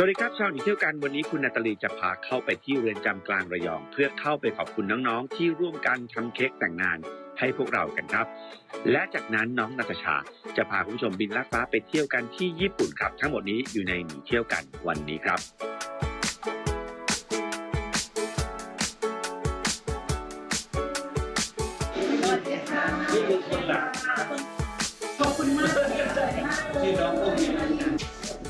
สวัสดีครับชาวหนีเที่ยวกันวันนี้คุณนาตาลีจะพาเข้าไปที่เรือนจำกลางระยอง เพื่อเข้าไปขอบคุณน้องๆ ที่ร่วมกันทำเค้กแต่งงานให้พวกเรากันครับ และจากนั้นน้องนาตาชาจะพาคุณผู้ชมบินลัดฟ้าไปเที่ยวกันที่ญี่ปุ่นครับ ทั้งหมดนี้อยู่ในหนีเที่ยวกันวันนี้ครับ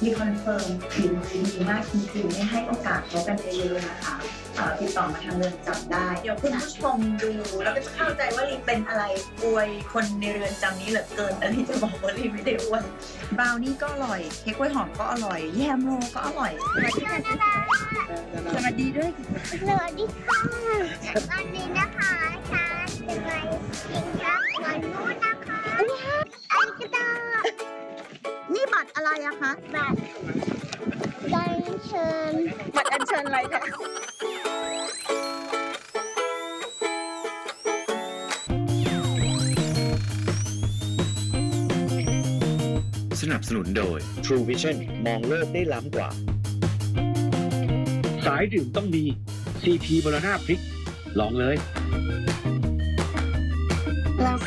มีคอนเฟิร์มผิวดีมากจริงๆไม่ให้โอกาสเขากันเยอะๆนะคะเอ่อติดต่อมาทางเรือนจำได้ เดี๋ยวคุณผู้ชมดูแล้วก็จะเข้าใจว่าลีเป็นอะไรอวยคนในเรือนจำนี้เหลือเกินแต่ลีจะบอกว่าลีไม่ได้อวยบราวนี่ก็อร่อย เค้กกล้วยหอมก็อร่อย แยมโรก็อร่อย สวัสดีค่ะสวัสดีด้วย สวัสดีค่ะวันนี้นะคะฉันจะไปกินข้าววันนู้นนะคะอันกระดาษ นี่บัตรอะไรอะคะบัตรดันเชิญบัตรอัญเชิญอะไรคะสนับสนุนโดย True Vision มองโลกได้ล้ำกว่า สายดื่มต้องมี CP บรณาพริก ลองเลยเรา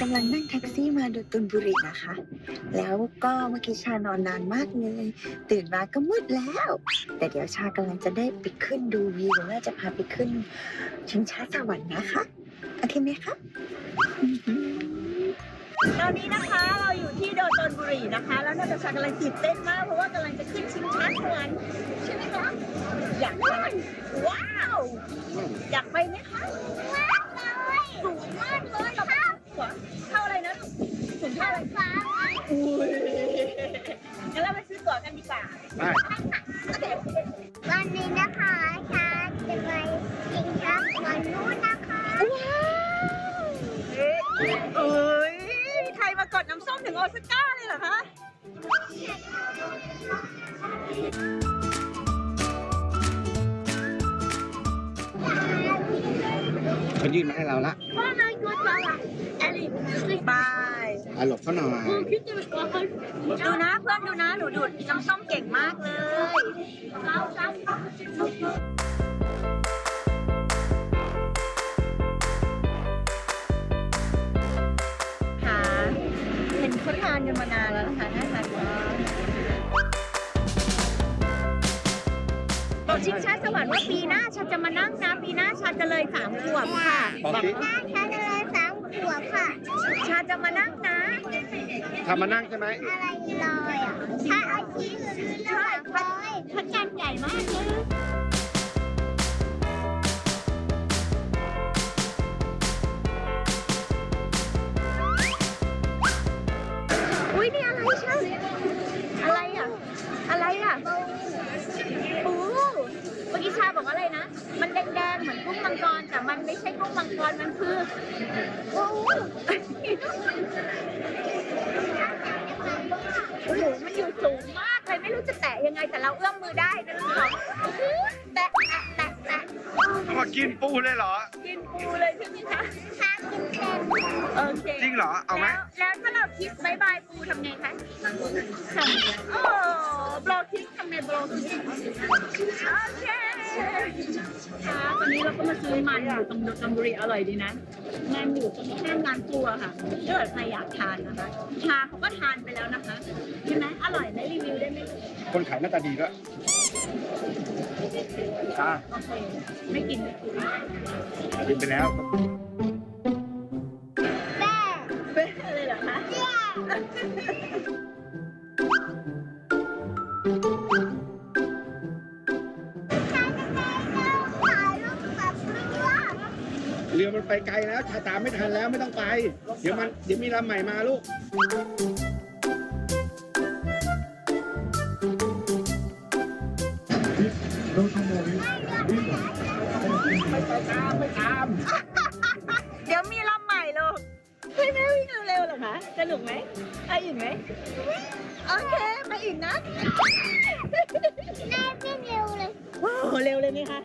กำลังนั่งแท็กซี่มาดูตุนบุรีนะคะ แล้วก็เมื่อกี้ชานอนนานมากเลย ตื่นมาก็มืดแล้ว แต่เดี๋ยวชากำลังจะได้ไปขึ้นดูวิวแม่จะพาไปขึ้นชิงช้าสวรรค์นะคะโอเคไหมคะตอนนี้นะคะเราอยู่ที่โดตนบุรีนะคะ แล้วน่าตาชากำลังตื่นเต้นมาก เพราะว่ากำลังจะขึ้นชิงช้าสวรรค์ใช่ไหมคะอยากไปว้าว อยากไปไหมคะว้าวเลยสูงมากเลยค่ะเท่าอะไรนะ สูงเท่าอะไรฟ้าอุ้ยงั้นเราไปซื้อตั๋วกันดีกว่าวันนี้นะคะฉันจะไปกินข้าววันนู้นนะคะเอ้ยใครมากดน้ำส้มถึงออสการ์เลยเหรอคะเขายื่นมาให้เราละว่าไงตัวจ๋ หลบเขาหน่อยคิดจะเป็นตัวคนดูนะเพื่อนดูนะหนูดูดน้ำส้มเก่งมากเลยเราซ้ำค่ะเห็นเขาทานกันมานานแล้วนะคะน่าทานมากบอกชิงช้าสวรรค์ว่าปีหน้าฉันจะมานั่งนะปีหน้าฉันจะเลยสามขวบค่ะ บอกสิ หน้าฉันเลยสามขวบค่ะ ชาจะมานั่งนะทำมานั่งใช่ไหมอะไรลอยอะถ้าเอาชีสลอยลอยพระจันทร์ใหญ่มากเลยอุ้ย มันแดงๆเหมือนกุ้งมังกรแต่มันไม่ใช่กุ้งมังกรมันคือปูโอ้โหมันอยู่สูงมากเลยไม่รู้จะแตะยังไงแต่เราเอื้อมมือได้นะลูกเราแตะแตะแตะแตะมากินปูเลยเหรอ กินปูเลยใช่ไหมคะถ้ากินเค็มโอเคจริงเหรอเอาไหม แล้วแล้วถ้าเราคิดบายบายปูทำไงคะทำโอ้บล็อกคิกทำไงบล็อกคิกโอเค ค่ะตอนนี้เราก็มาซื้อมันอยู่ตรงดนบุรีอร่อยดีนะมันอยู่ตรงข้างร้านครัวค่ะถ้าเกิดใครอยากทานนะคะชาเขาก็ทานไปแล้วนะคะใช่ไหมอร่อยไหมรีวิวได้ไหมคนขายหน้าตาดีด้วยจ้าโอเคไม่กินไม่กินกินไปแล้ว ไปไกลแล้วชาตามไม่ทันแล้วไม่ต้องไป เดี๋ยวมันเดี๋ยวมีลำใหม่มาลูกเดี๋ยวมีลำใหม่ลูกเฮ้ยแม่วิ่งเร็วๆเหรอคะสนุกไหมไปอีกไหมโอเคไปอีกนะแม่วิ่งเร็วเลย โอ้โหเร็วเลยไหมคะ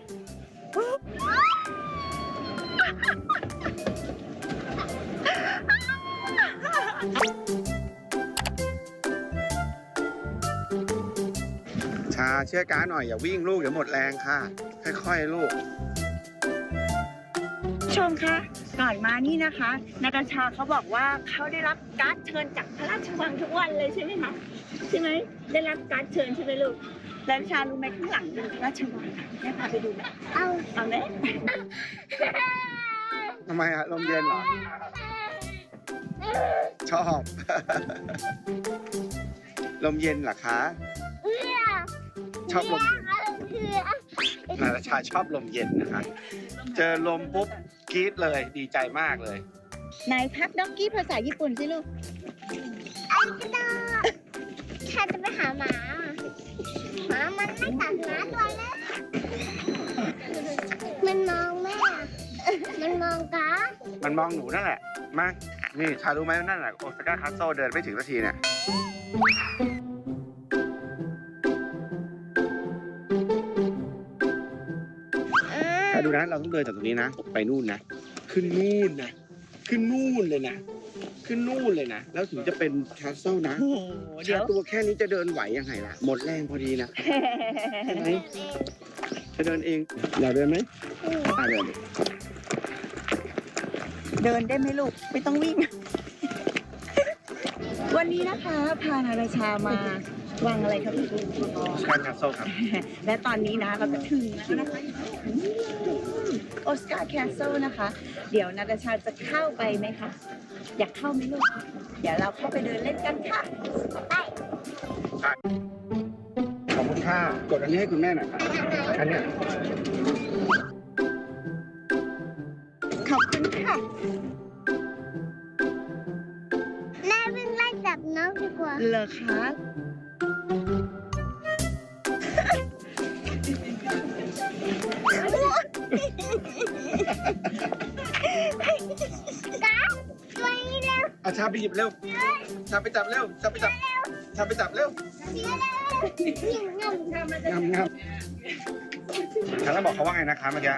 ชาเชื่อการหน่อยอย่าวิ่งลูกเดี๋ยวหมดแรงค่ะ ค่อยๆลูก ชมคะก่อนมานี่นะคะ นาตาชาเขาบอกว่าเขาได้รับการ์ดเชิญจากพระราชวังทุกวันเลยใช่ไหมคะใช่ไหมได้รับการ์ดเชิญใช่ไหมลูกแล้วชารู้ไหมข้างหลังเป็นพระราชวังแม่พาไปดูไหมเอาเอาไหม ทำไมอะลมเย็นเหรอ ชอบ ลมเย็นเหรอคะเอื้อชอบลมเย็นเอื้อนาราชาชอบลมเย็นนะคะ เจอลมปุ๊บกรี๊ดเลยดีใจมากเลยนายพักด็อกกี้ภาษาญี่ปุ่นสิลูกอันกระโดดฉันจะไปหาหมา หมามันไม่ตัดหมาตัวเลยมันมองแม่ มันมองกามันมองหนูนั่นแหละมานี่ชารู้ไหมว่านั่นแหละโอซาก้าคัสโซเดินไม่ถึงนาทีเนี่ยชาดูนะเราต้องเดินจากตรงนี้นะไปนู่นนะขึ้นนู่นนะขึ้นนู่นเลยนะขึ้นนู่นเลยนะแล้วถึงจะเป็นคัสเซิลนะโอ้โหเดี๋ยชาวตัวแค่นี้จะเดินไหวยังไงล่ะ หมดแรงพอดีนะใช่ไหมจะเดินเองอยากเดินไหมอะเดินดิ เดินได้ไหมลูก ไม่ต้องวิ่ง วันนี้นะคะพานาราชามาวังอะไรครับพี่โอซาก้าคัสโซครับ และตอนนี้นะเราก็ถึงแล้วนะคะออสการ์แคสเซิลนะคะ เดี๋ยวนาตาชาจะเข้าไปไหมคะอยากเข้าไหมลูก เดี๋ยวเราเข้าไปเดินเล่นกันค่ะขอบคุณค่ะกดอันนี้ให้คุณแม่หน่อยค่ะอันเนี้ย ขอบคุณค่ะ แม่วิ่งไล่จับนกดีกว่า เหรอคะตัวนี้เร็วเอาชาไปหยิบเร็วชาไปจับเร็วชาไปจับชาไปจับเร็วเร็วยิ่งงงงามงามฉันแล้วบอกเขาว่าไงนะคะเมื่อกี้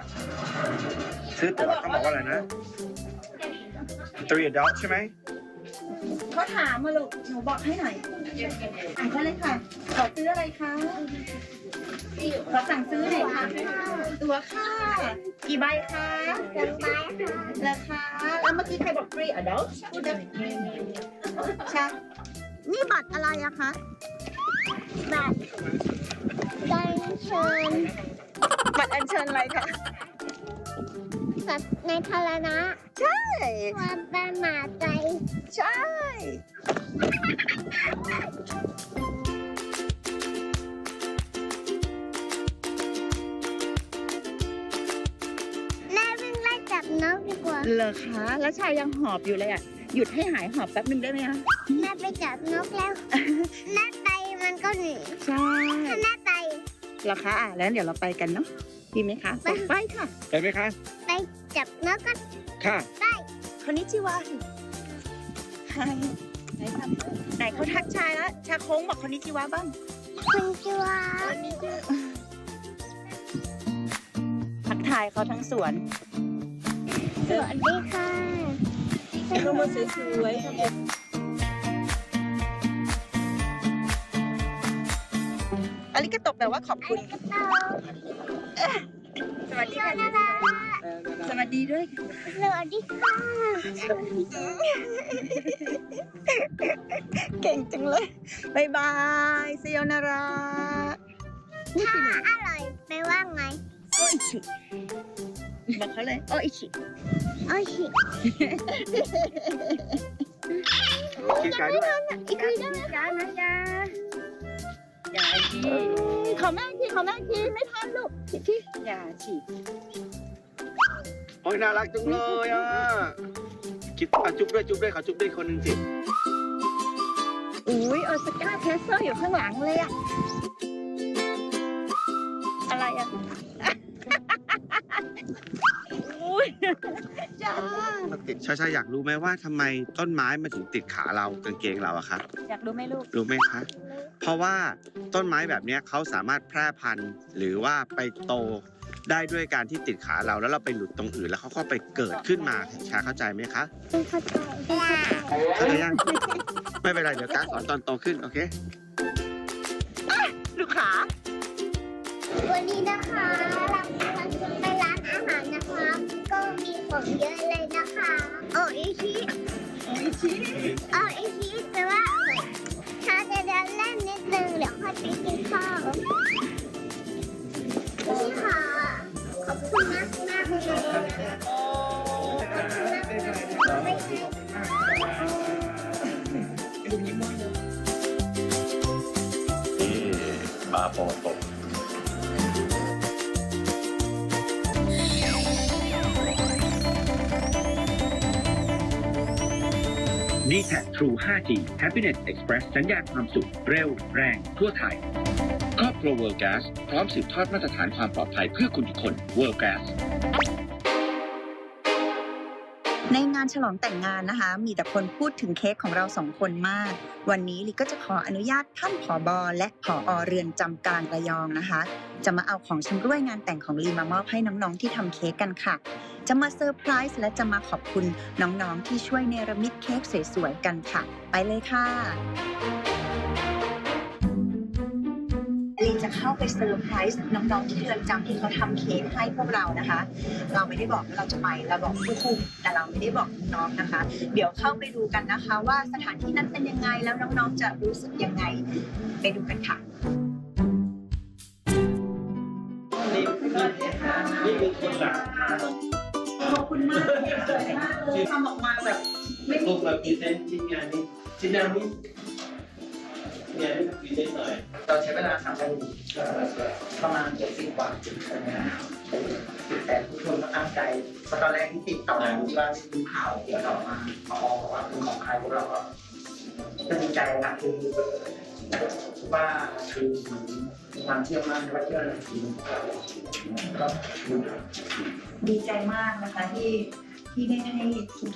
ซื้อตั๋วเขาบอกว่าอะไรนะ three adult ใช่ไหมเขาถามมาลูกหนูบอกให้หน่อยอ่านเขาเลยค่ะ ขอซื้ออะไรคะขอสั่งซื้อหน่อยค่ะ ตัวค่ะ กี่ใบคะสบายค่ะราคาแล้วเมื่อกี้ใครบอก free adult พูดได้ใช่นี่บัตรอะไรอะคะ บัตรการเชิญ บัตรอัญเชิญอะไรคะ สัตว์ในทารณะใช่ ความเป็นหมาใจ ใช่แม่วิ่งไล่จับนกดีกว่า เหรอคะ แล้วชายยังหอบอยู่เลยอะหยุดให้หายหอบแป๊บนึงได้ไหมคะ แม่ไปจับนกแล้วแม่ไปมันก็หนีใช่ถ้าแม่ไปเหรอคะ อะแล้วเดี๋ยวเราไปกันเนาะ ดีไหมคะส่งไปค่ะ เห็นไหมคะไป จับนกก็ค่ะคนนี้ชื่อว่าใครไหนครับไหนเขาทักชายแล้วชาโค้งบอกคนนี้ชื่อว่าบ้างคุณจัวทักทายเขาทั้งสวน สวัสดีค่ะเขามาสวยๆอาริกาโตะแปลว่าขอบคุณ กระต่ายสวัสดีค่ะนาดา สวัสดีด้วยค่ะสวัสดีค่ะ เก่งจังเลยบายบายเซโยนาราถ้าอร่อยไปลว่าไง โออิชิบอกเขาเลย โออิชิ โอ้ชิคิดไกลด้วยอีกทีได้ไหมจ๊ะนะยาอย่าชีขอแม่อีกทีขอแม่อีกทีไม่ทันลูกอีกทีอย่าฉีก โออ้ยน่ารักจังเลยอะคิดอะจุ๊บด้วยจุ๊บด้วยขอจุ๊บด้วยคนหนึ่งสิอุ้ยออสการ์เทสเซอร์อยู่ข้างหลังเลยอะอะไรอะอุ้ยจ้ามันติดชาชาอยากรู้ไหมว่าทำไมต้นไม้มันถึงติดขาเรากางเกงเราอะคะอยากรู้ไหมลูก รู้ไหมคะ เพราะว่าต้นไม้แบบเนี้ยเขาสามารถแพร่พันธุ์หรือว่าไปโต ได้ด้วยการที่ติดขาเราแล้วเราไปหลุดตรงอื่นแล้วเขาก็ไปเกิดขึ้นมาชาเข้าใจไหมคะเพิ่งเข้าใจเพิ่งเข้าใจเข้าใจยังไม่เป็นไรเดี๋ยวการสอนตอนโตขึ้นโอเคลูกขาวันนี้นะคะเรากำลังจะไปร้านอาหารนะคะ ก็มีของเยอะเลยนะคะโออิชิโออิชิโออิชิแต่ว่าถ้าจะเดินเล่นนิดนึงเดี๋ยวค่อยไปกินข้าว นี่ค่ะ ขอบคุณมากมากเลยขอบคุณมากมากไม่ใช่บาโปโต d t แท็ True 5G Happiness Express สัญญาณความสุข เร็ว แรง ทั่วไทย ครัว World Gas พร้อมสืบทอดมาตรฐานความปลอดภัยเพื่อคุณทุกคน World Gas ในงานฉลองแต่งงานนะคะ มีแต่คนพูดถึงเค้กของเราสองคนมาก วันนี้ลิก็จะขออนุญาตท่านผอบอและผอเรือนจำกลางระยองนะคะ จะมาเอาของชำร่วยงานแต่งของลีมามอบให้น้องๆที่ทำเค้กกันค่ะ จะมาเซอร์ไพรส์และจะมาขอบคุณน้องๆที่ช่วยเนรมิตเค้กสวยๆกันค่ะ ไปเลยค่ะ จะเข้าไปเซอร์ไพรส์น้องๆที่เรือนจำที่เขาทำเค้กให้พวกเรานะคะ เราไม่ได้บอกว่าเราจะไปเราบอกผู้คุมแต่เราไม่ได้บอกน้องๆนะคะ เดี๋ยวเข้าไปดูกันนะคะ ว่าสถานที่นั้นเป็นยังไงแล้วน้องๆจะรู้สึกยังไงไปดูกันค่ะนี่นี่คือคนหลักขอบคุณมากเลยสวยมากเลยทำออกมาแบบไม่พวกเราพรีเซนต์ชิ้นงานนี้ชิ้นงานนี้ งานนี้พรีเซนต์หน่อยเราใช้เวลาทำกันประมาณเจ็ดสิบกว่าแต่ทุกคนก็ตั้งใจเพราะตอนแรกที่ติดต่อที่ว่ามีข่าวติดต่อมาพอบอกว่าเป็นของใครพวกเราก็ก็ดีใจนะคือว่าคือมีความเชื่อมั่นว่าเชื่อในทีมของเราก็ดีใจมากนะคะที่ ที่ได้ให้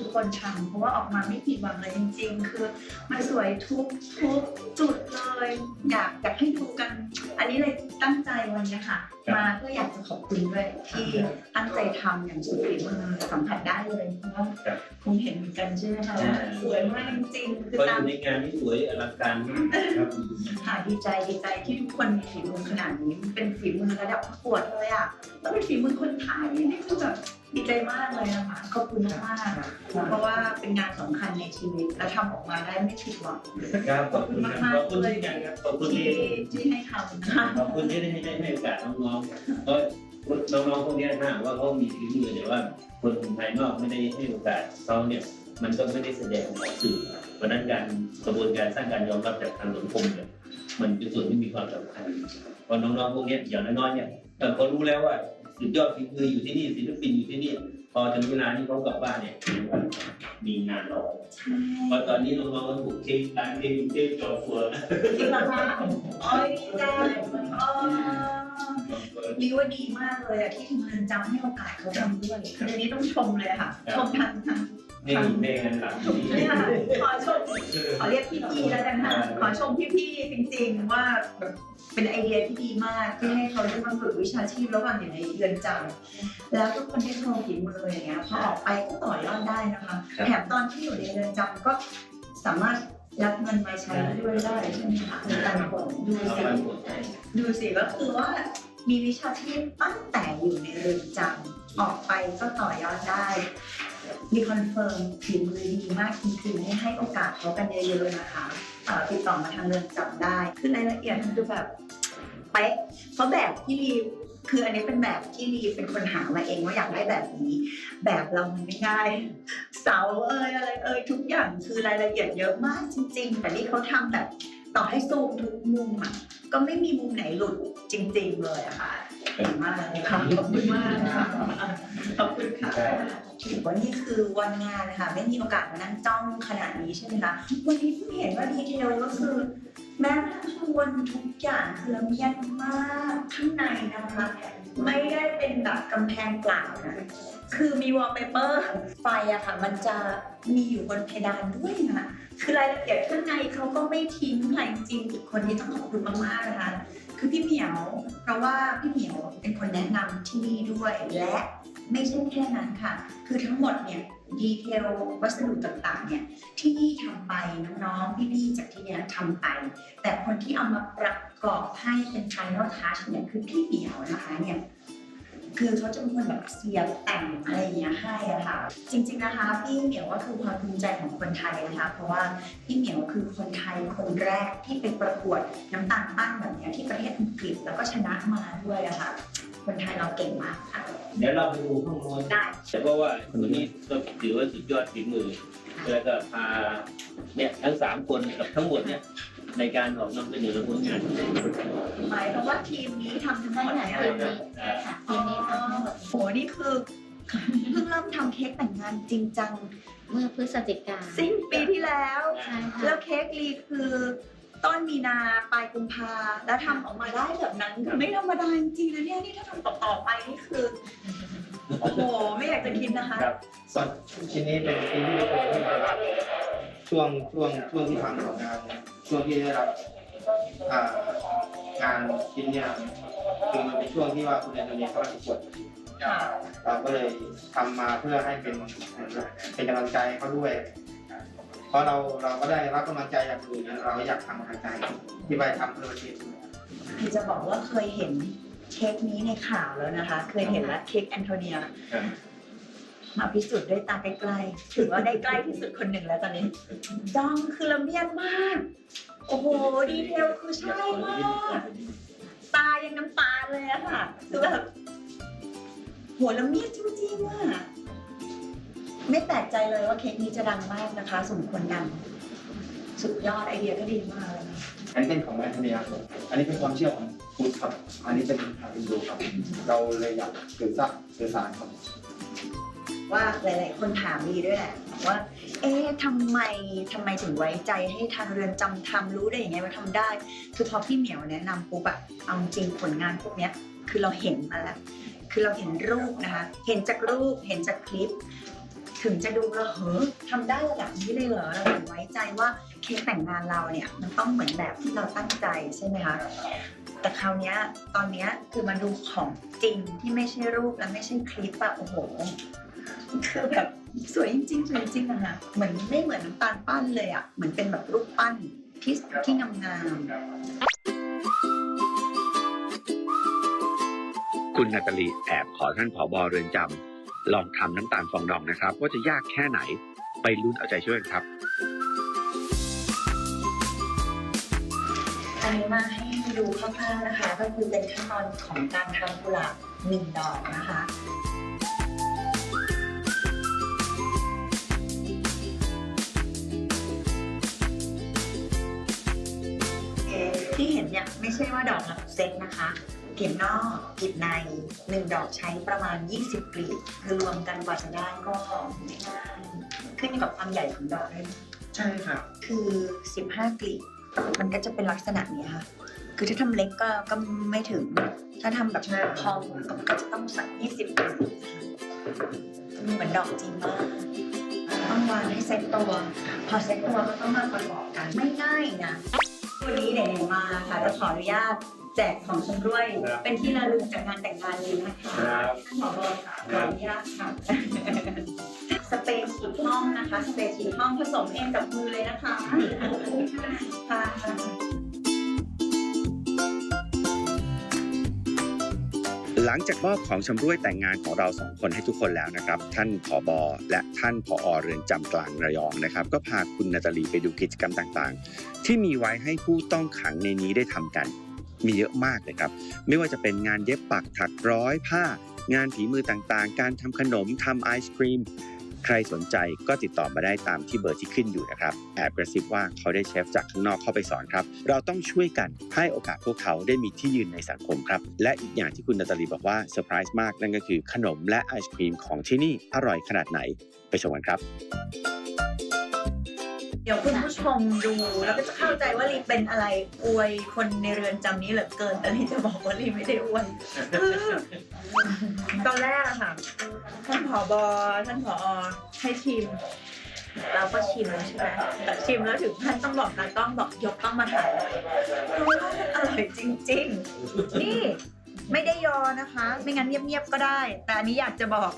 ทุกๆคนชมเพราะว่าออกมาไม่ผิดหวังเลยจริง ๆ คือมันสวยทุกทุกจุดเลย อยากอยากให้ดูกัน อันนี้เลยตั้งใจวันนี้ค่ะมาเพื่ออยากจะขอบคุณด้วยที่ตั้งใจทำอย่างสุดฝีมือสัมผัสได้เลยเพราะว่าคงเห็นเหมือนกันใช่ไหมคะว่าสวยมากจริงๆคือเพราะอตามยู่ในงานนี้สวยอลังการมากครับค่ะดีใจดีใจที่ทุกคนมีฝีมือขนาดนี้มันเป็นฝีมือระดับประกวดเลยอะแล้วเป็นฝีมือคนไทยนี่คือแบบดีใจมากเลยนะคะขอบคุณมากๆเพราะว่าเป็นงานสำคัญในชีวิตและทำออกมาได้ไม่ผิดหวังครับขอบคุณครับขอบคุณที่ยังครับขอบคุณที่ที่ที่ให้ทำนะคะขอบคุณที่ได้ให้ให้โอกาสน้องๆเพราะน้องๆพวกนี้ถ้าว่าเขามีฝีมือแต่ว่าคนภายนอกไม่ได้ให้โอกาสเขาเนี่ยมันก็ไม่ได้แสดงออกสื่อเพราะนั้นการกระบวนการสร้างการยอมรับจากทางสังคมเนี่ยมันเป็นส่วนที่มีความสำคัญเพราะน้องๆพวกนี้อย่างน้อยๆเนี่ยเออเขารู้แล้วว่าสุดยอดฝีมืออยู่ที่นี่ศิลปินอยู่ที่นี่พอถึงเวลาที่เขากลับบ้านเนี่ยมีงานรอเพราะตอนนี้น้องๆก็ถูกเทการเทเทจอฟัวนะจริงเหรอคะโอ้ยดีใจเออ รีว่าดีมากเลยอะที่ทางเรือนจำให้โอกาสเขาทำด้วยคืออันนี้ต้องชมเลยค่ะ ชมทางทางนี่ในงานหลักที่นี่ค่ะขอชมขอเรียกพี่ๆแล้วกันค่ะขอชมพี่ๆจริงๆว่าเป็นไอเดียที่ดีมากที่ให้เขาได้มาฝึกวิชาชีพระหว่างอยู่ในเรือนจำแล้วทุกคนได้โชว์ฝีมืออย่างเงี้ยพอออกไปก็ต่อยอดได้นะคะแถมตอนที่อยู่ในเรือนจำก็สามารถ รับเงินมาใช้ด้วยได้ใช่ไหมคะในการผลดูสิ ดูสิก็คือว่ามีวิชาชีพตั้งแต่อยู่ในเรือนจำออกไปก็ต่อยอดได้ มีคอนเฟิร์มฝีมือดีมากจริงๆให้ให้โอกาสเขากันเยอะๆนะคะติดต่อมาทางเรือนจำได้ คือรายละเอียดมันดูแบบเป๊ะเพราะแบบที่รี คืออันนี้เป็นแบบที่ดีเป็นคนหามาเองว่าอยากได้แบบนี้ แบบเรามันไม่ง่าย เสาเอ่ยอะไรเอ่ยทุกอย่างคือรายละเอียดเยอะมากจริง ๆ แต่นี่เขาทำแบบต่อให้ซูมทุกมุมอะก็ไม่มีมุมไหนหลุดจริง ๆ เลยอะค่ะ เก่งมากค่ะขอบคุณมากค่ะขอบคุณค่ะถือว่านี่คือวันงานนะคะไม่มีโอกาสมานั่งจ้องขนาดนี้ใช่ไหมคะวันนี้เพิ่งเห็นว่าดีเทลก็คือ แม้กระทั่งข้างบนทุกอย่างคือละเมียดมากข้างในนะคะไม่ได้เป็นแบบกำแพงเปล่านะคือมีวอลเปเปอร์ไฟอะค่ะ มันจะมีอยู่บนเพดานด้วยนะคือรายละเอียดข้างในเขาก็ไม่ทิ้งใครจริงๆอีกคนนี้ต้องขอบคุณมากๆนะคะ คือพี่เหมียว เพราะว่าพี่เหมียวเป็นคนแนะนำที่นี่ด้วยและไม่ใช่แค่นั้นค่ะ คือทั้งหมดเนี่ยดีเทลวัสดุต่างๆเนี่ยที่นี่ทำไปน้องๆพี่ๆจากที่เนี่ยทำไป แต่คนที่เอามาประกอบให้เป็น final touch เนี่ยคือพี่เหมียวนะคะเนี่ย คือเขาจะเป็นคนแบบเสียบแต่งอะไรอย่างเงี้ยให้อะค่ะ จริงๆนะคะ พี่เหมียวก็คือความภูมิใจของคนไทยนะคะเพราะว่าพี่เหมียวคือคนไทยคนแรกที่ไปประกวดน้ำตาลปั้นแบบเนี้ยที่ประเทศอังกฤษแล้วก็ชนะมาด้วยอะค่ะ คนไทยเราเก่งมากค่ะ เดี๋ยวเราไปดูข้างบนได้แต่เพราะว่าคนนี้ก็ถือว่าสุดยอดฝีมือแล้วก็พาเนี่ยทั้งสามคนกับทั้งหมดเนี่ย ในการออกนำเสนอผลงานหมายความว่าทีมนี้ทำทั้งหมดเนี่ยอ่าทีนี้ทำทั้งหมดโหนี่คือเพิ่งเริ่มทำเค้กแต่งงานจริงจังเมื่อพฤศจิกาสิ้นปีที่แล้วใช่ค่ะแล้วเค้กลีคือต้นมีนาปลายกุมภาแล้วทำออกมาได้แบบนั้นคือไม่ธรรมดาจริงๆนะเนี่ยนี่ถ้าทำต่อๆไปนี่คือโอ้โหไม่อยากจะคิดนะคะครับส่วนชิ้นนี้เป็นชิ้นที่เป็นที่ได้รับช่วงช่วงช่วงที่ทำของงานเนี่ย ช่วงที่ได้รับอ่างานชิ้นเนี่ยคือมันเป็นช่วงที่ว่าคุณแอนโทเนียเขาประกวดเราก็เลยทำมาเพื่อให้เป็นเป็นกำลังใจเขาด้วย เพราะเราเราก็ได้รับกำลังใจจากอื่นเราก็อยากทำกำลังใจที่ไปทำเพื่อประเทศคือจะบอกว่าเคยเห็นเค้กนี้ในข่าวแล้วนะคะ เคยเห็นแล้วเค้กแอนโทเนีย มาพิสูจน์ด้วยตาใกล้ๆถือว่าได้ใกล้ที่สุดคนหนึ่งแล้วตอนนี้จ้องคือละเมียดมาก โอ้โห ดีเทลคือใช่มากตายังน้ำตาเลยอะค่ะคือแบบหัวละเมียดจริงๆอะไม่แปลกใจเลยว่าเค้กนี้จะดังมากนะคะ สมควรดังสุดยอดไอเดียก็ดีมากเลยนะอันนี้เป็นของแม่ธเนียครับอันนี้เป็นความเชื่อของพุทธครับ อันนี้เป็นทางฮินดูครับ เราเลยอยากสื่อสารสื่อสารครับ ว่าหลาย ๆ คนถามดีด้วยแหละว่า เอ๊ะทำไมทำไมถึงไว้ใจให้ทางเรือนจำทำรู้ได้ยังไงว่าทำได้คือพอพี่เหมียวแนะนำปุ๊บอะเอาจริงผลงานพวกเนี้ยคือเราเห็นมาแล้ว คือเราเห็นรูปนะคะ เห็นจากรูปเห็นจากคลิป ถึงจะดูแล้วเฮ้ยทำได้ระดับนี้เลยเหรอเราถึงไว้ใจว่าเค้กแต่งงานเราเนี่ยมันต้องเหมือนแบบที่เราตั้งใจใช่ไหมคะแต่คราวนี้ตอนนี้คือมาดูของจริงที่ไม่ใช่รูปและไม่ใช่คลิปอะโอ้โห คือแบบสวยจริงๆสวยจริงๆอะค่ะเหมือนไม่เหมือนน้ำตาลปั้นเลยอะเหมือนเป็นแบบรูปปั้นที่ที่งามๆคุณนาตาลีแอบขอท่านผอบอเรือนจำลองทำน้ำตาลฟองดองนะครับ ว่าจะยากแค่ไหนไปลุ้นเอาใจช่วยกันครับอันนี้มาให้ดูคร่าวๆนะคะ ก็คือเป็นขั้นตอนของการทำกุหลาบหนึ่งดอกนะคะ ที่เห็นเนี่ยไม่ใช่ว่าดอกละเซตนะคะกลีบนอกกลีบในหนึ่งดอกใช้ประมาณ 20กลีบคือรวมกันกว่าจะได้ก็ไม่ง่ายขึ้นอยู่กับความใหญ่ของดอกด้วยนะใช่ครับคือ 15กลีบมันก็จะเป็นลักษณะนี้ค่ะ คือถ้าทำเล็กก็ก็ไม่ถึง ถ้าทำแบบพองก็จะต้องสัก20กลีบเหมือนดอกจริงมากต้องวางให้เซ็ตตัว พอเซ็ตตัวก็ต้องมาประกอบกันไม่ง่ายนะ วันนี้ไหนๆมาค่ะจะขออนุญาตแจกของชำร่วย ครับ เป็นที่ระลึกจากงานแต่งงานนี้นะคะครับ ท่านผอค่ะขออนุญาตค่ะ สเปรย์ฉีดห้องนะคะ สเปรย์ฉีดห้องผสมเองกับมือเลยนะคะค่ะ หลังจากมอบของชำร่วยแต่งงานของเราสองคนให้ทุกคนแล้วนะครับ ท่านผอบอและท่านผอเรือนจำกลางระยองนะครับ ก็พาคุณนาตาลีไปดูกิจกรรมต่างๆ ที่มีไว้ให้ผู้ต้องขังในนี้ได้ทำกัน มีเยอะมากเลยครับ ไม่ว่าจะเป็นงานเย็บปักถักร้อยผ้า งานฝีมือต่างๆ การทำขนมทำไอศครีม ใครสนใจก็ติดต่อมาได้ตามที่เบอร์ที่ขึ้นอยู่นะครับ แอบกระซิบว่าเขาได้เชฟจากข้างนอกเข้าไปสอนครับ เราต้องช่วยกันให้โอกาสพวกเขาได้มีที่ยืนในสังคมครับ และอีกอย่างที่คุณนาตาลีบอกว่าเซอร์ไพรส์มากนั่นก็คือขนมและไอศครีมของที่นี่อร่อยขนาดไหนไปชมกันครับ เดี๋ยวคุณผู้ชมดูแล้วก็จะเข้าใจว่าลีเป็นอะไรอวยคนในเรือนจำนี้เหลือเกินแต่ลีจะบอกว่าลีไม่ได้อวย ตอนแรกอะค่ะ ท่านผอบอท่านผอให้ชิม เราก็ชิมแล้วใช่ไหมแต่ชิมแล้วถึงท่านต้องบอกตากล้องบอกยกต้องมาถ่ายเพราะว่ามันอร่อยจริง ๆ นี่ไม่ได้ยอนะคะ ไม่งั้นเงียบๆก็ได้ แต่อันนี้อยากจะบอก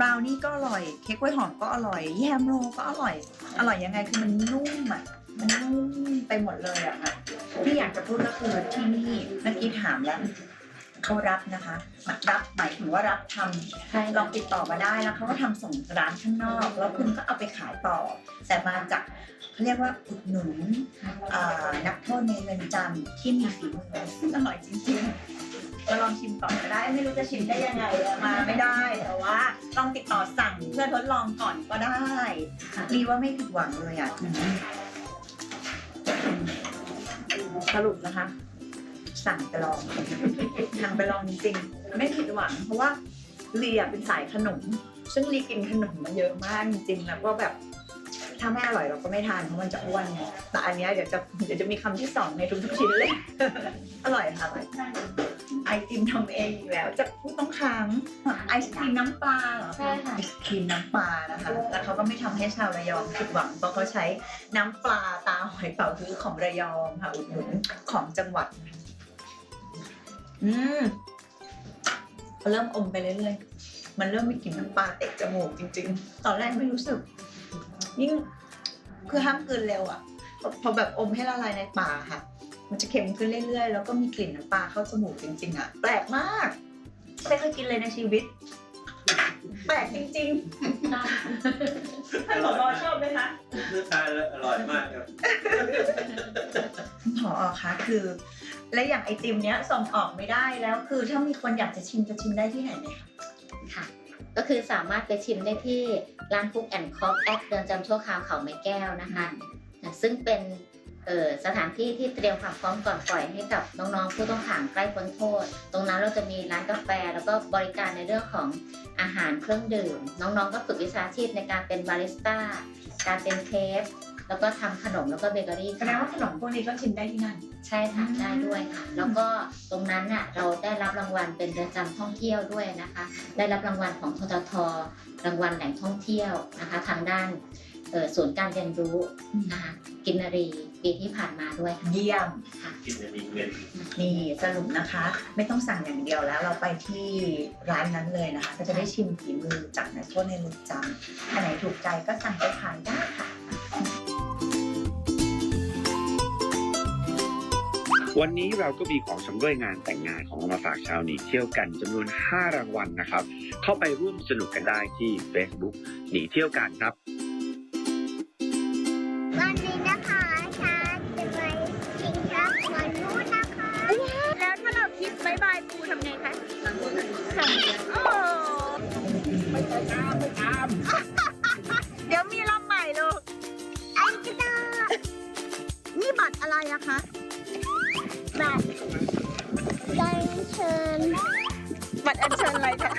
บราวนี่ก็อร่อย เค้กกล้วยหอมก็อร่อย แยมโรก็อร่อย อร่อยยังไงคือมันนุ่มอะ มันนุ่มไปหมดเลยอะค่ะ ที่อยากจะพูดก็คือที่นี่เมื่อกี้ถามแล้ว เขารับนะคะรับหมายถึงว่ารับทำลองติดต่อมาได้แล้วเขาก็ทำส่งร้านข้างนอก แล้วคุณก็เอาไปขายต่อ แต่มาจากเขาเรียกว่าอุดหนุนอ่านักโทษในเรือนจำที่มีฝีมือซึ่งอร่อยจริงๆมาลองชิมก่อนก็ได้ไม่รู้จะชิมได้ยังไงอะมาไม่ได้แต่ว่าลองติดต่อสั่งเพื่อทดลองก่อนก็ได้รีว่าไม่ผิดหวังเลยอะสรุปนะคะ สั่งไปลองสั่งไปลองจริงๆไม่ผิดหวัง เพราะว่าลีอะเป็นสายขนม ซึ่งลีกินขนมมาเยอะมากจริงๆแล้วก็แบบถ้าไม่อร่อยเราก็ไม่ทานเพราะมันจะอ้วนไงแต่อันเนี้ยเดี๋ยวจะเดี๋ยวจะมีคำที่สองในทุกๆชิ้นเลย อร่อยค่ะอร่อยไอติมทำเองอีกแล้วจะพูดต้องค้างไอศครีมน้ำปลาเหรอใช่ค่ะไอศครีมน้ำปลานะคะ แล้วเขาก็ไม่ทำให้ชาวระยองผิดหวังเพราะเขาใช้น้ำปลาตาหอยเป๋าฮื้อของระยองค่ะอุดหนุนของจังหวัด อืมเริ่มอมไปเรื่อยๆ มันเริ่มมีกลิ่นน้ำปลาเตะจมูกจริง ๆ ตอนแรกไม่รู้สึก ยิ่งคือห้ามกลืนเร็วอะ พอแบบอมให้ละลายในปากค่ะ มันจะเค็มขึ้นเรื่อยๆ แล้วก็มีกลิ่นน้ำปลาเข้าจมูกจริง ๆ อะ แปลกมาก ไม่เคยกินเลยในชีวิต แปลกจริงๆท่านผอชอบไหมคะเนื้อทานแล้วอร่อยมากครับผอคะคือ และอย่างไอติมเนี้ยส่งออกไม่ได้แล้ว คือถ้ามีคนอยากจะชิมจะชิมได้ที่ไหนไหมคะค่ะ ก็คือสามารถไปชิมได้ที่ร้านฟุกแอนด์คอฟแอดเดินจำชั่วคราวเขาไม้แก้วนะคะนะซึ่งเป็นเอ่อ สถานที่ที่เตรียมความพร้อมก่อนปล่อยให้กับน้องๆผู้ต้องขังใกล้พ้นโทษ ตรงนั้นเราจะมีร้านกาแฟ แล้วก็บริการในเรื่องของอาหารเครื่องดื่ม น้องๆ ก็ฝึกวิชาชีพในการเป็นบาริสต้า การเป็นเชฟแล้วก็ทำขนมแล้วก็เบเกอรี่แสดงว่าขนมพวกนี้ก็ชิมได้ที่นั่น ใช่ค่ะอืมได้ด้วยค่ะ แล้วก็ตรงนั้นน่ะเราได้รับรางวัลเป็นเรือนจำท่องเที่ยวด้วยนะคะ ได้รับรางวัลของทททรางวัลแหล่งท่องเที่ยวนะคะ ทางด้านเอ่อ ศูนย์การเรียนรู้นะคะกินนารีปีที่ผ่านมาด้วยค่ะเยี่ยมกินอันนี้เงินนี่สรุปนะคะ ไม่ต้องสั่งอย่างเดียวแล้วเราไปที่ร้านนั้นเลยนะคะ ก็จะได้ชิมฝีมือจากนักโทษในเรือนจำอันไหนถูกใจก็สั่งไปขายได้ค่ะวันนี้เราก็มีของชำร่วยงานแต่งงานของเรามาฝากชาวหนีเที่ยวกันจำนวน 5 รางวัลนะครับ เข้าไปร่วมสนุกกันได้ที่ Facebook หนีเที่ยวกันครับ อะไรอะคะบัตรการเชิญบัตรอัญเชิญอะไรคะ